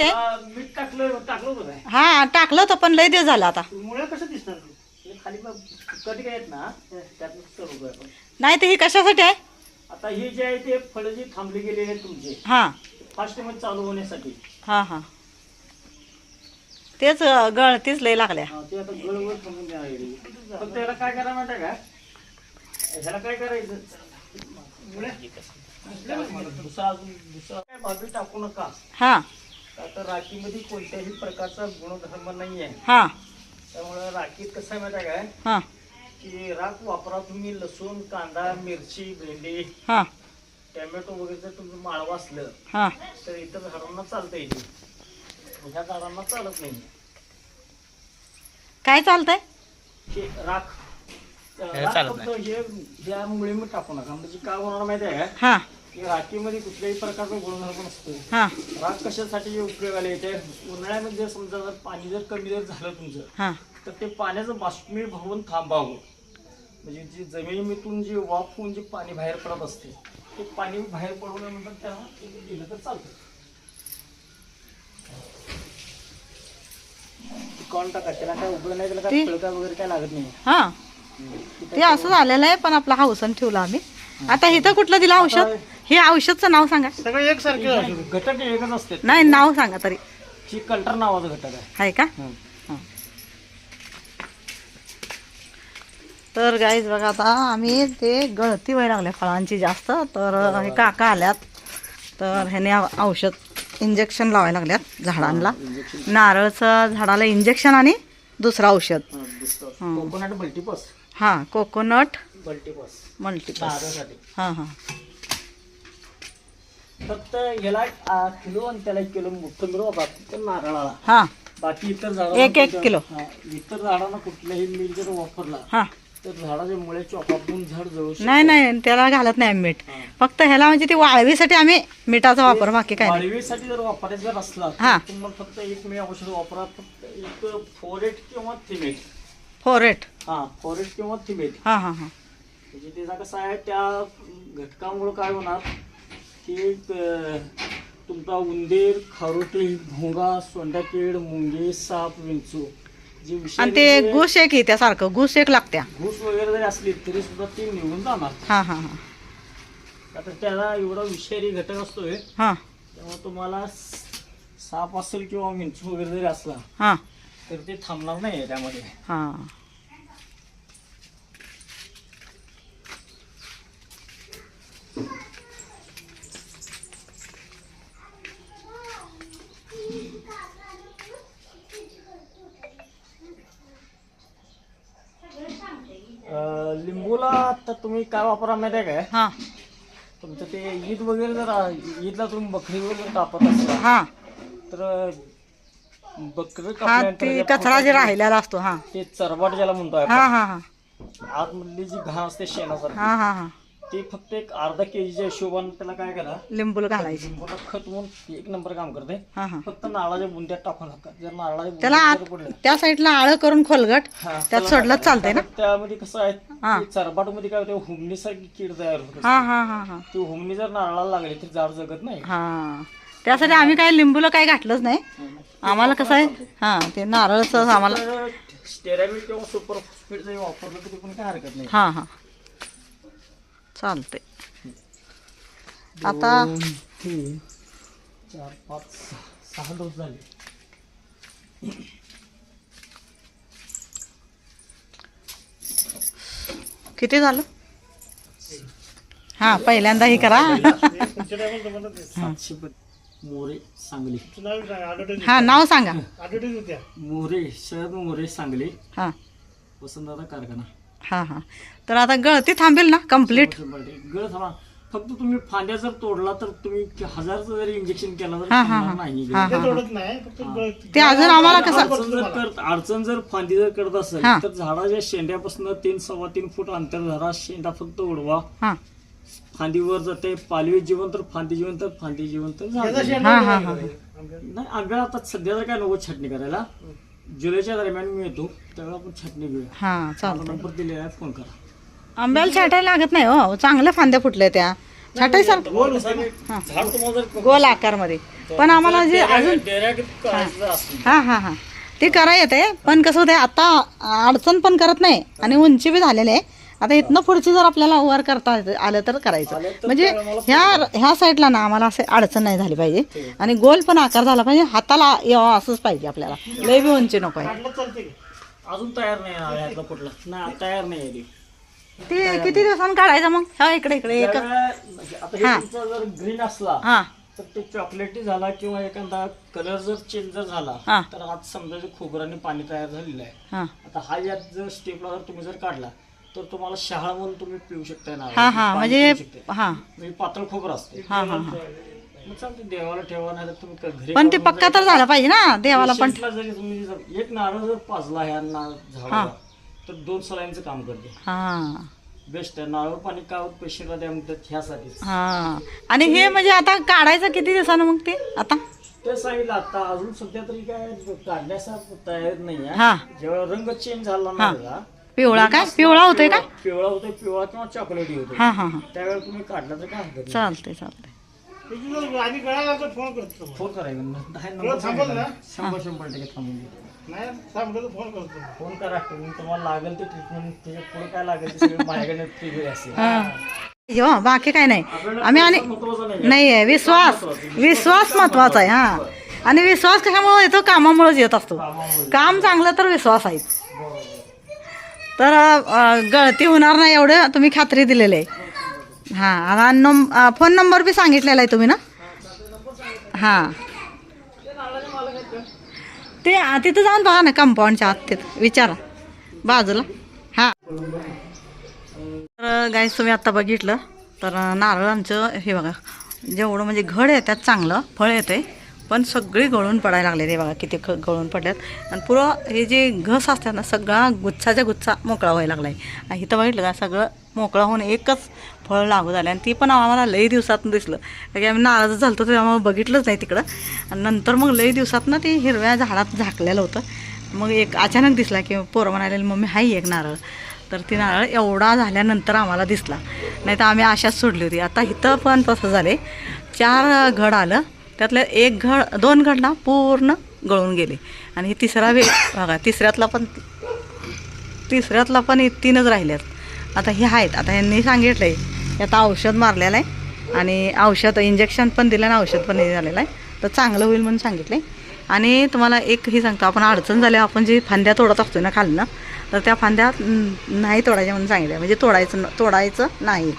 ते. हा, मीठ टाकलं टाकलं होतं काय? हा टाकलं तर पण लय दिवस झाला आता. मुळे कसं दिसणार ते? हे खाली बघ, कटी काय आहेत ना त्यातलं सर्व आपण नाही ते ही कशासाठी आहे? आता हे जे आहे ते फळं जी थांबली गेलेली आहेत तुमचे. हा. फास्टमध्ये चालू होण्यासाठी. हा हा. तेच अं, गळतीच लय लागल्या. हा, ते आता गळवर थांबून द्यावं लागेल. फक्त याला काय करा माहिती आहे का? ह्याला काय करायचं? दुसरा अजून दुसरा काय भाजी टाकू नका. हा. तर राखीमध्ये कोणत्याही प्रकारचा गुणधर्म नाही आहे हा. त्यामुळे राखीत कसं आहे माहिती आहे काय? हा. की राख वापरा तुम्ही लसूण कांदा मिरची भेंडी हा. टॅमॅटो वगैरे जर तुम्ही माळव असलं हा. तर इतर झाडांना चालतं इथे ह्या झाडांना चालत नाही. काय चालतंय? हे राख. राख फक्त हे मुळे मी टाकू नका. म्हणजे काय होणार माहिती आहे का हा. की राखीमध्ये कुठल्याही प्रकारचा गुणधर्म नसतो. हा. राख कशासाठी उपयोगाला येते उन्हाळ्यामध्ये जर समजा जर पाणी जर कमी जर झालं तुमचं हा. तर ते पाण्याचं बाष्पीभवन थांबावं. म्हणजे जी जमिनीतून जे वाफ होऊन जे पाणी बाहेर पडत असते ते पाणी बाहेर पडवल्यानंतर त्याला ते दिलं तर चालतं. कोण टाका त्याला काय उपयोग नाही त्याला काय ती- फळका वगैरे काय लागत नाही. हा. ते असं झालेलं आहे पण आपला हौसन ठेवला आम्ही. आता इथं कुठलं दिलं औषध? हे औषधचं नाव सांगा. सगळे एकसारखे घटक एकच असते. नाही नाव सांगा तरी. ही कंटर नावाचं घटक आहे. का? तर गाईज बघा आता आम्ही ते गळती व्हायला लागल्या फळांची जास्त. तर हे काका आल्यात. तर ह्याने औषध इंजेक्शन लावायला लागल्यात झाडांना. नारळचं झाडाला इंजेक्शन आणि दुसरं औषध. कोकोनट मल्टीपस हां. कोकोनट मल्टीपस मल्टीपस नारळासाठी हां हां. फक्त याला आ, किलो आणि त्याला एक किलो वापरा फक्त नारळाला. हां. बाकी इतर झाडांना एक- एक कुठल्या- किलो. हा, इतर झाडांना कुठल्याही मीठ जर वापरला हां. तर झाडाच्या मुळे चोपापून झाड जळू शकतं. नाही नाही त्याला घालत नाही आम्ही मीठ. हा. फक्त ह्याला म्हणजे ती वाळवीसाठी आम्ही मिठाचा वापर बाकी काय नाही. वाळवीसाठी जर वापरायचा जर असला हा. तर तुम्हाला फक्त एक मी औषध वापरा फक्त एक फोरेट किंवा थिमेट. फोरेट. हा फोरेट किंवा थिमेट. हां हां हां. म्हणजे त्याचा कसं आहे त्या घटकामुळे काय होणार की तुमचा उंदीर खारुटी भोंगा सोंडाकीड मुंगी साप विंचू जी आणि ते घुस एक त्यासारखं घुस एक लागत्या. घूस वगैरे जरी असली तरी सुद्धा ती निघून जाणार. हां हां हां. आता त्याला एवढा विषारी घटक असतोय हां. त्यामुळे तुम्हाला साप असेल किंवा विंचू वगैरे जरी असला हां. तर ते थांबणार नाही त्यामध्ये. हां अं, लिंबूला आता तुम्ही काय वापरा माहिती आहे काय? हां. तुमचं ते ईद वगैरे जर आ- ईदला तुम्ही बकरी वगैरे कापत असला हां. तर बकरी हां ती कचरा जे राहिलेला असतो हां. ते चरबाट ज्याला म्हणतो आपण हां हां हां. आतमधली जी घाण असते शेणासारखी हां हां हां. ती फक्त एक अर्धा केजीच्या हिशोबाने त्याला काय करा लिंबूला घालायची. लिंबूला खत म्हणून एक नंबर काम करते. हां हां. फक्त नारळाच्या बुंद्यात टाकून नका. जर नारळाच्या त्याला बुंद्यात आत जर पडलं. त्या साईडला आळं करून खोलगट हा, त्यात त्याला सोडलं. चालतंय ना? त्यामध्ये कसं आहे. चरबाटमध्ये काय होते हुमणीसारखी कीड तयार होत. हां हां हां हां. ती हुमणी जर नारळाला लागली तर झाड जगत नाही. हां. त्यासाठी आम्ही काय लिंबूला काही घातलंच नाही. आम्हाला कसं आहे हां ते नारळचं आम्हाला किंवा सुपर फॉस्फेट जरी वापरलं तरी पण काय हरकत नाही. हां हां. चालते आता तीन चार पाच सहा- डोस झाले. किती झालं? हां पहिल्यांदा ही करा. मोरे सांगली. हां नाव सांगा. मोरे शरद मोरे सांगली. हां. वसंतदादा कारखाना. हां हां. तर आता गळती थांबेल ना कंप्लीट गळ थांबा. फक्त तुम्ही फांद्या जर तोडला तर तुम्ही हजारचं जरी इंजेक्शन केलं तर हां हां हां. नाही हां. हां ते अजून आम्हाला कसं अडचण जर करत अडचण जर फांदी जर करत असेल हा. तर झाडाच्या शेंड्यापासून तीन सव्वा तीन फूट अंतर धरा शेंडा फक्त उडवा. हां. फांदीवर जाते पालवी जिवंत तर फांदी जिवंत तर फांदी जिवंत तर झाड जिवंत. हां हां हां. नाही आंब्या आता सध्या तर काय नको छाटणी करायला. जुलैच्या दरम्यान मी येतो त्यावेळेला आपण छाटणी घेऊया. हां चालतं नंबर दिलेला आहे फोन करा. आंब्याला छाटायला लागत नाही हो. चांगल्या फांद्या फुटल्या त्या. छाटाईसारखं झाड तुम्हाला जर गोल आकारमध्ये. पण आम्हाला जे अजून डेऱ्यागत करायचं असलं हां. हां हां ते करा येते पण कसं होते आता अडचण पण करत नाही. आणि उंची बी झालेली आहे. आता इथनं पुढची जर आपल्याला वर करता आलं तर करायचं. म्हणजे ह्या ह्या साईडला ना आम्हाला असे अडचण नाही झाली पाहिजे. आणि गोल पण आकार झाला पाहिजे. हाताला यावं असंच पाहिजे आपल्याला. लय बी उंची नको आहे. अजून तयार नाही कुठला. तयार नाही ते. किती दिवसांनी काढायचं मग? हा इकडे इकडे एक त्यावेळेला- आता हे. तुमचा जर ग्रीन असला हां. तर ते चॉकलेटी झाला किंवा एखादा कलर जर चेंज जर झाला हा. तर आज समजा खोबराने पाणी तयार झालेलं आहे. हां. आता हा यात जर स्टेपला जर तुम्ही जर काढला तर तुम्हाला शहाळा म्हणून तुम्ही पिऊ शकताय ना. हां हां म्हणजे हां. म्हणजे पातळ खोबरं असते. हां हां हां. मग चालते देवाला ठेवा नाही तर तुम्ही क- घरी पण ते पक्का तर झाला पाहिजे ना देवाला पण. पेशंटला जरी तुम्ही जर एक नारळ जर पाजला ह्या झाडाला तर दोन सलाईंचं काम करते. हां. बेस्ट आहे नारळ पाणी का पेशंटला द्या म्हणतात ह्यासाठीच. हां. आणि हे म्हणजे आता काढायचं किती दिवसानं मग ते आता? ते सांगितलं आता अजून सध्या तरी काय काढण्याचा तयार नाही हा. आहे जेव्हा रंग चेंज झाला ना त्याचा, पिवळा काय पिवळा होतोय का? पिवळा होतोय पिवळा किंवा चॉकलेटी होतोय हां हां हां. त्यावेळेला तुम्ही काढला तर काय हरकत नाही. चालतंय चालतंय. आधी कळाला तर फोन करतो फोन करायला दहा नंबर सांगितला. शंभर शंभर टक्के थांबून घे. नाही सांगितलं तर फोन करतो. फोन करा तुम्ही तुम्हाला लागेल ते ट्रीटमेंट त्याच्या पुढे काय लागेल ते सगळं माझ्याकडे फ्री असेल हो. बाकी काय नाही. आम्ही आणि महत्वाचं नाही नाही आहे विश्वास. विश्वास महत्त्वाचा आहे. हा. आणि विश्वास कशामुळे येतो? कामामुळेच येत असतो. काम चांगलं तर विश्वास आहे. तर गळती होणार नाही एवढं तुम्ही खात्री दिलेली आहे. हां आणि नम फोन नंबर बी सांगितलेला आहे तुम्ही ना? हां. ते तिथं जाऊन बघा ना कंपाऊंडच्या आत तिथं विचारा. बाजूला. हां. तर गाईस तुम्ही आत्ता बघितलं. तर नारळ आमचं हे बघा जेवढं म्हणजे घड येतात चांगलं फळ येते पण सगळी गळून पडायला लागले ते बघा किती ख गळून पडल्यात. आणि पुरं हे जे घस असतात ना सगळा गुच्छाच्या गुच्छा मोकळा व्हायला लागला आहे इथं बघितलं का सगळं मोकळा होऊन एकच फळ लागू झालं. आणि ती पण आम्हाला लई दिवसातून दिसलं. कारण की आम्ही नाराज ते तेव्हा बघितलंच नाही तिकडं. आणि नंतर मग लई दिवसात ना ते हिरव्या झाडात झाकलेलं होतं. मग एक अचानक दिसला की पोरं म्हणाले मम्मी हाय एक नारळ. तर ती नारळ एवढा झाल्यानंतर आम्हाला दिसला. नाही तर आम्ही आशाच सोडली होती. आता इथं पण तसं झाले चार घड आलं. त्यातल्या एक घड दोन घड ना पूर्ण गळून गेले. आणि हे तिसरा वे बघा तिसऱ्यातला पण तिसऱ्यातला पण तीनच राहिल्यात. आता हे आहेत. आता यांनी सांगितलं आहे आता औषध मारलेलं आहे आणि औषध इंजेक्शन पण दिलं आणि औषध पण हे झालेलं आहे. तर चांगलं होईल म्हणून सांगितलं आहे आणि तुम्हाला एक ही सांगतो आपण अडचण झाली आपण जे फांद्या तोडत असतो ना खालनं तर त्या फांद्या नाही तोडायच्या म्हणून सांगितलं म्हणजे तोडायचं तोडायचं नाही.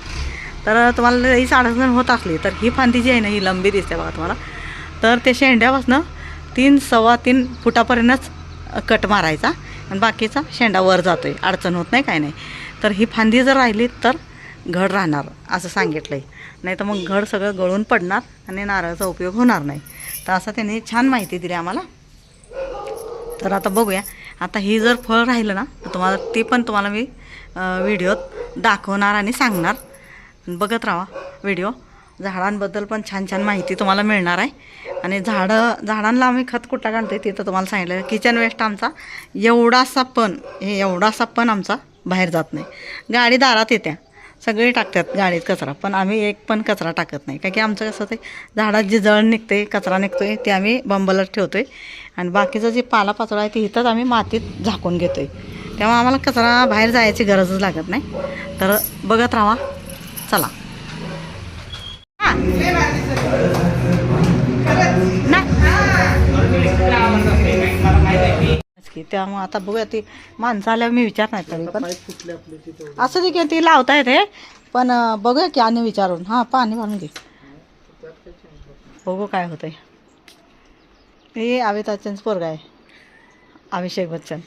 तर तुम्हाला लईच अडचण होत असली तर ही फांदी जी आहे ना ही लंबी दिसते बघा तुम्हाला. तर ते शेंड्यापासनं तीन सव्वा तीन फुटापर्यंतच कट मारायचा आणि बाकीचा शेंडा वर जातो आहे अडचण होत नाही काय नाही. तर ही फांदी जर राहिली तर घड राहणार असं सांगितलं आहे नाही तर मग घड सगळं गळून पडणार आणि नारळाचा उपयोग होणार नाही. तर असं त्यांनी छान माहिती दिली आम्हाला. तर आता बघूया. आता ही जर फळ राहिलं ना तर तुम्हाला ते पण तुम्हाला मी व्हिडिओत दाखवणार आणि सांगणार. बघत राहा व्हिडिओ. झाडांबद्दल पण छान छान माहिती तुम्हाला मिळणार आहे. आणि झाडं झाडांना आम्ही खत कुठला काढतो आहे तिथं तुम्हाला सांगितलं. किचन वेस्ट आमचा एवढासा पण हे एवढासा पण आमचा बाहेर जात नाही. गाडी दारात येत्या. सगळे टाकतात गाडीत कचरा. पण आम्ही एक पण कचरा टाकत नाही. कारण की आमचं कसं ते झाडात जे जळ निघते कचरा निघतो आहे ते आम्ही बंबलच आहे आणि बाकीचं जे पालापाचोळा आहे ते इथंच आम्ही मातीत झाकून घेतो आहे तेव्हा आम्हाला कचरा बाहेर जायची गरजच लागत नाही. तर बघत राहा. चला. नाही. त्यामुळे आता बघूया ती माणसं आल्यावर मी विचारणार तरी पण असं ते की ती लावता येते. पण बघूया की आणि विचारून. हां पाणी भरून घे. बघू काय होतंय. हे अमिताभ बच्चनचं पोरगा आहे. अभिषेक बच्चन.